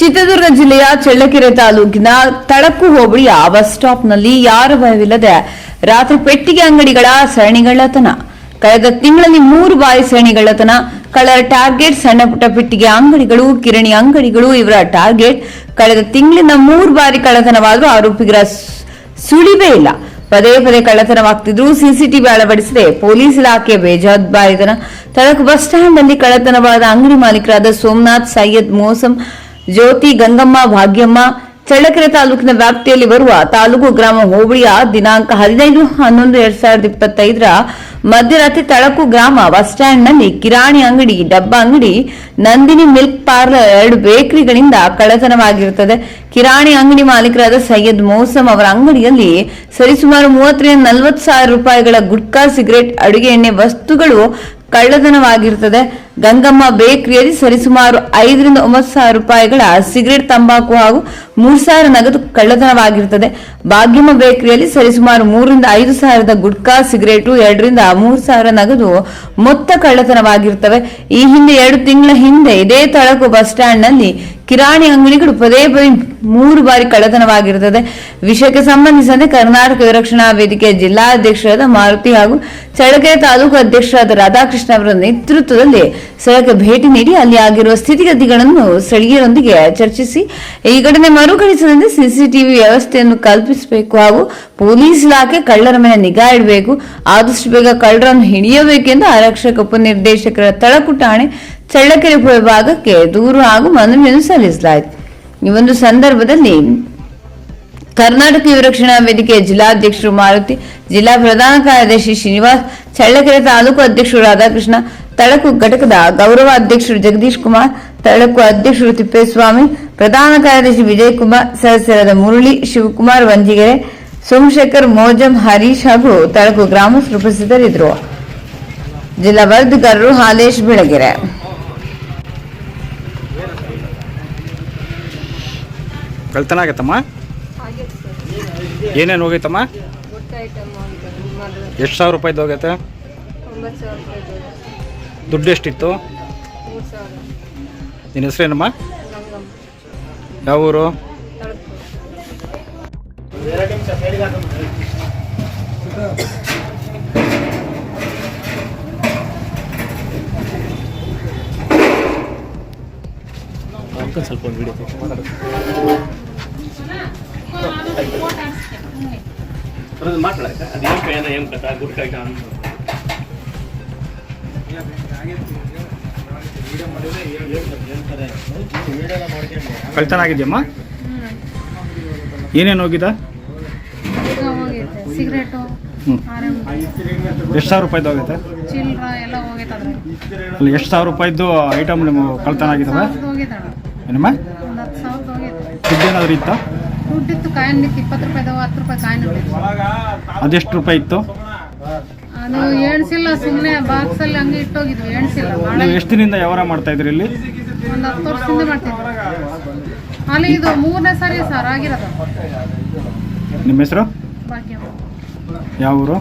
ಚಿತ್ರದುರ್ಗ ಜಿಲ್ಲೆಯ ಚಳ್ಳಕೆರೆ ತಾಲೂಕಿನ ತಳಕು ಹೋಬಳಿಯ ಬಸ್ ಸ್ಟಾಪ್ನಲ್ಲಿ ಯಾರ ಭಯವಿಲ್ಲದೆ ರಾತ್ರಿ ಪೆಟ್ಟಿಗೆ ಅಂಗಡಿಗಳ ಸರಣಿಗಳತನ. ಕಳೆದ ತಿಂಗಳಲ್ಲಿ ಮೂರು ಬಾರಿ ಸರಣಿಗಳ್ಳತನ ಕಳ್ಳರ ಟಾರ್ಗೆಟ್ ಸಣ್ಣ ಪುಟ್ಟ ಪೆಟ್ಟಿಗೆ ಅಂಗಡಿಗಳು, ಕಿರಣಿ ಅಂಗಡಿಗಳು ಇವರ ಟಾರ್ಗೆಟ್. ಕಳೆದ ತಿಂಗಳಿಂದ ಮೂರು ಬಾರಿ ಕಳ್ಳತನವಾದರೂ ಆರೋಪಿಗರ ಸುಳಿವೇ ಇಲ್ಲ. ಪದೇ ಪದೇ ಕಳ್ಳತನವಾಗ್ತಿದ್ರು ಸಿಸಿಟಿವಿ ಅಳವಡಿಸದೆ. ಪೊಲೀಸ್ ಇಲಾಖೆ ಬೇಜವಾಬ್ದಾರಿತನ ತಳಕು ಬಸ್ ಸ್ಟ್ಯಾಂಡ್ನಲ್ಲಿ ಕಳ್ಳತನವಾದ ಅಂಗಡಿ ಮಾಲೀಕರಾದ ಸೋಮನಾಥ್, ಸೈಯದ್, ಮೋಸಂ ಜ್ಯೋತಿ ಗಂಗಮ್ಮ ಭಾಗ್ಯಮ್ಮ, ಚಳ್ಳಕೆರೆ ತಾಲೂಕಿನ ವ್ಯಾಪ್ತಿಯಲ್ಲಿ ಬರುವ ತಾಲೂಕು ಗ್ರಾಮ ಹೋಬಳಿಯ ದಿನಾಂಕ ಹದಿನೈದು ಹನ್ನೊಂದು ಎರಡ್ ಸಾವಿರದ ಇಪ್ಪತ್ತೈದರ ಮಧ್ಯರಾತ್ರಿ ತಳಕು ಗ್ರಾಮ ಬಸ್ ಸ್ಟ್ಯಾಂಡ್ನಲ್ಲಿ ಕಿರಾಣಿ ಅಂಗಡಿ, ಡಬ್ಬ ಅಂಗಡಿ, ನಂದಿನಿ ಮಿಲ್ಕ್ ಪಾರ್ಲರ್ ಎರಡು ಬೇಕರಿಗಳಿಂದ ಕಳ್ಳತನವಾಗಿರುತ್ತದೆ. ಕಿರಾಣಿ ಅಂಗಡಿ ಮಾಲೀಕರಾದ ಸೈಯದ್ ಮೋಸಮ್ ಅವರ ಅಂಗಡಿಯಲ್ಲಿ ಸರಿಸುಮಾರು ಮೂವತ್ತರಿಂದ ನಲವತ್ತು ಸಾವಿರ ರೂಪಾಯಿಗಳ ಗುಟ್ಕಾ ಸಿಗರೇಟ್, ಅಡುಗೆ ಎಣ್ಣೆ ವಸ್ತುಗಳು ಕಳ್ಳತನವಾಗಿರುತ್ತದೆ. ಗಂಗಮ್ಮ ಬೇಕರಿಯಲ್ಲಿ ಸರಿಸುಮಾರು ಐದರಿಂದ ಒಂಬತ್ತು ಸಾವಿರ ರೂಪಾಯಿಗಳ ಸಿಗರೇಟ್, ತಂಬಾಕು ಹಾಗೂ ಮೂರು ಸಾವಿರ ನಗದು ಕಳ್ಳತನವಾಗಿರುತ್ತದೆ. ಭಾಗ್ಯಮ್ಮ ಬೇಕರಿಯಲ್ಲಿ ಸರಿಸುಮಾರು ಮೂರರಿಂದ ಐದು ಸಾವಿರದ ಗುಟ್ಕಾ ಸಿಗರೇಟು, ಎರಡರಿಂದ ಮೂರು ಸಾವಿರ ನಗದು ಮೊತ್ತ ಕಳ್ಳತನವಾಗಿರ್ತವೆ. ಈ ಹಿಂದೆ ಎರಡು ತಿಂಗಳ ಹಿಂದೆ ಇದೇ ತಳಕು ಬಸ್ ಸ್ಟ್ಯಾಂಡ್ನಲ್ಲಿ ಕಿರಾಣಿ ಅಂಗಡಿಗಳು ಪದೇ ಪದೇ ಮೂರು ಬಾರಿ ಕಳ್ಳತನವಾಗಿರುತ್ತದೆ ವಿಷಯಕ್ಕೆ ಸಂಬಂಧಿಸಿದಂತೆ ಕರ್ನಾಟಕ ರಕ್ಷಣಾ ವೇದಿಕೆಯ ಜಿಲ್ಲಾಧ್ಯಕ್ಷರಾದ ಮಾರುತಿ ಹಾಗೂ ಚಳ್ಳಕೆರೆ ತಾಲೂಕು ಅಧ್ಯಕ್ಷರಾದ ರಾಧಾಕೃಷ್ಣ ಅವರ ನೇತೃತ್ವದಲ್ಲಿ ಸ್ಥಳಕ್ಕೆ ಭೇಟಿ ನೀಡಿ ಅಲ್ಲಿ ಆಗಿರುವ ಸ್ಥಿತಿಗತಿಗಳನ್ನು ಸ್ಥಳೀಯರೊಂದಿಗೆ ಚರ್ಚಿಸಿ, ಈ ಘಟನೆ ಮರುಕಳಿಸದಂತೆ ಸಿಸಿಟಿವಿ ವ್ಯವಸ್ಥೆಯನ್ನು ಕಲ್ಪಿಸಬೇಕು ಹಾಗೂ ಪೊಲೀಸ್ ಇಲಾಖೆ ಕಳ್ಳರ ಮೇಲೆ ನಿಗಾ ಇಡಬೇಕು. ಆದಷ್ಟು ಬೇಗ ಕಳ್ಳರನ್ನು ಹಿಡಿಯಬೇಕೆಂದು ಆರಕ್ಷಕ ಉಪನಿರ್ದೇಶಕರ ತಳಕು ಠಾಣೆ ಚಳ್ಳಕೆರೆ ವಿಭಾಗಕ್ಕೆ ದೂರು ಹಾಗೂ ಮನವಿಯನ್ನು ಸಲ್ಲಿಸಲಾಯಿತು. ಈ ಒಂದು ಸಂದರ್ಭದಲ್ಲಿ ಕರ್ನಾಟಕ ಯುವರಕ್ಷಣಾ ವೇದಿಕೆ ಜಿಲ್ಲಾಧ್ಯಕ್ಷರು ಮಾರುತಿ, ಜಿಲ್ಲಾ ಪ್ರಧಾನ ಕಾರ್ಯದರ್ಶಿ ಶ್ರೀನಿವಾಸ್, ಚಳ್ಳಕೆರೆ ತಾಲೂಕು ಅಧ್ಯಕ್ಷರು ರಾಧಾಕೃಷ್ಣ, ತಳಕು ಘಟಕದ ಗೌರವ ಅಧ್ಯಕ್ಷರು ಜಗದೀಶ್ ಕುಮಾರ್, ತಳಕು ಅಧ್ಯಕ್ಷರು ತಿಪ್ಪೇಸ್ವಾಮಿ, ಪ್ರಧಾನ ಕಾರ್ಯದರ್ಶಿ ವಿಜಯ್ ಕುಮಾರ್ ಸದಸ್ಯರಾದ ಮುರಳಿ ಶಿವಕುಮಾರ್ ವಂಜಿಗೆರೆ, ಸೋಮಶೇಖರ್ ಮೋಜಂ ಹರೀಶ್ ಹಾಗೂ ತಳಕು ಗ್ರಾಮಸ್ಥರು ಉಪಸ್ಥಿತರಿದ್ದರು. ಜಿಲ್ಲಾ ವರದಿಗಾರರು ಹಾಲೇಶ್ ಬೆಳಗೆರೆ. ಕಳ್ತನ ಆಗತ್ತಮ್ಮ ಏನೇನು ಹೋಗೈತಮ್ಮ? ಎಷ್ಟು ಸಾವಿರ ರೂಪಾಯ್ದು ಹೋಗೈತೆ? ದುಡ್ಡು ಎಷ್ಟಿತ್ತು? ನಿನ್ನ ಹೆಸರೇನಮ್ಮ? ಯಾವ ಊರು ಅದಕ್ಕೆ ಸ್ವಲ್ಪ ಒಂದು ವಿಡಿಯೋ ಮಾತಾಡಕ್ಕೆ ಆಗಿದೆಯಮ್ಮ? ಏನೇನು ಹೋಗಿದ? ಎಷ್ಟು ಸಾವಿರ ರೂಪಾಯಿದ್ದು ಹೋಗೈತೆ? ಅಲ್ಲಿ ಎಷ್ಟು ಸಾವಿರ ರೂಪಾಯಿದ್ದು ಐಟಮ್ ನಿಮ್ಮ ಕಳ್ತನಾಗಿದ್ದಾವೆ ಏನಮ್ಮ ಒಂದು ಹತ್ತು ಸಾವಿರದ ಹೋಗೈತೆ ದುಡ್ಡು ಏನಾದರೂ ಇತ್ತಾ? ದುಡ್ಡಿತ್ತು ಕಾಯಿನ್ ಇತ್ತು ಇಪ್ಪತ್ತು ರೂಪಾಯಿ ಅದಾವ ಹತ್ತು ರೂಪಾಯಿ ಕಾಯಿನ್ ಅದೆಷ್ಟು ರೂಪಾಯಿ ಇತ್ತು? ಅದು ಎಣ್ಸಿಲ್ಲ ಸುಮ್ಮನೆ ಬಾಕ್ಸಲ್ಲಿ ಹಂಗೆ ಇಟ್ಟೋಗಿದ್ವಿ ಎಣ್ಸಿಲ್ಲ ನೀವು ಎಷ್ಟು ದಿನದಿಂದ ವ್ಯವಹಾರ ಮಾಡ್ತಾ ಇದ್ರಿ ಇಲ್ಲಿ? ಒಂದು ಹತ್ತು ವರ್ಷದಿಂದ ಮಾಡ್ತಿದ್ವಿ ಅಲ್ಲಿ ಇದು ಮೂರನೇ ಸಾರಿ ಸರ್ ಆಗಿರೋದು. ನಿಮ್ಮ ಹೆಸರು? ಭಾಗ್ಯ ಯಾವ ಊರು?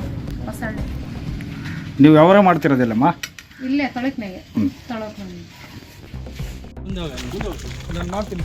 ನೀವು ವ್ಯವಹಾರ ಮಾಡ್ತಿರೋದಿಲ್ಲಮ್ಮ? ಇಲ್ಲೇ ತೊಳಕ್ನಾಗೆ ತಳಕ್ನಾಗೆ. ನಾನು ಮಾಡ್ತೀನಿ